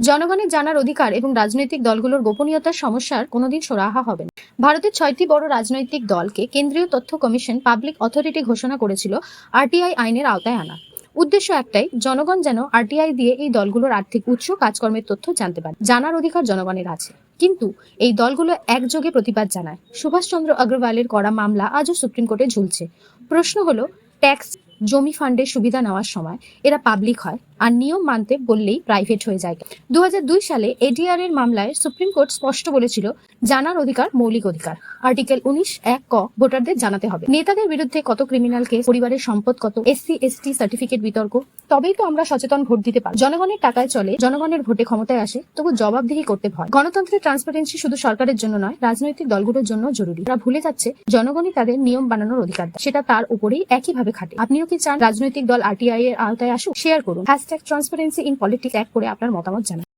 জনগণের জানার অধিকার এবং রাজনৈতিক দলগুলোর গোপনীয়তার সমস্যার কোনোদিন সুরাহা হবে না। ভারতের ছয়টি বড় রাজনৈতিক দলকে কেন্দ্রীয় তথ্য কমিশন পাবলিক অথরিটি ঘোষণা করেছিল আরটিআই আইনের আওতায় আনা। উদ্দেশ্য একটাই, জনগণ যেন আরটিআই দিয়ে এই দলগুলোর আর্থিক উৎস, কাজকর্মের তথ্য জানতে পারে। জানার অধিকার জনগণের আছে। কিন্তু এই দলগুলো একযোগে প্রতিবাদ জানায়। সুভাষচন্দ্র অগ্রওয়ালের করা মামলা আজও সুপ্রিম কোর্টে ঝুলছে। প্রশ্ন হলো, ট্যাক্স, জমি ফান্ডের সুবিধা নেওয়ার সময় এরা পাবলিক হয়? আর নিয়ম মানতে বললেই প্রাইভেট হয়ে যায়। দু হাজার দুই সালে এডিআর এর মামলায় সুপ্রিম কোর্ট স্পষ্ট বলেছিল, জানার অধিকার মৌলিক অধিকার। আর্টিকেল উনিশ এক ক, ভোটারদের জানাতে হবে। নেতাদের বিরুদ্ধে কত ক্রিমিনাল কেস পরিবারের সম্পদ কত এসসি এসটি সার্টিফিকেট বিতর্ক, তবেই তো আমরা সচেতন ভোট দিতে পারি। জনগণের টাকায় চলে, জনগণের ভোটে ক্ষমতায় আসে, তবু জবাবদিহি করতে ভয়। গণতন্ত্রের ট্রান্সপারেন্সি শুধু সরকারের জন্য নয়, রাজনৈতিক দলগুলোর জন্য জরুরি। তারা ভুলে যাচ্ছে, জনগণই তাদের নিয়ম বানানোর অধিকার সেটা তার উপরেই একইভাবে খাটে। আপনিও কি চান রাজনৈতিক দল আরটিআই এর আওতায় আসুক? শেয়ার করুন। Hashtag transparency in politics add করে আপনার মতামত জানান।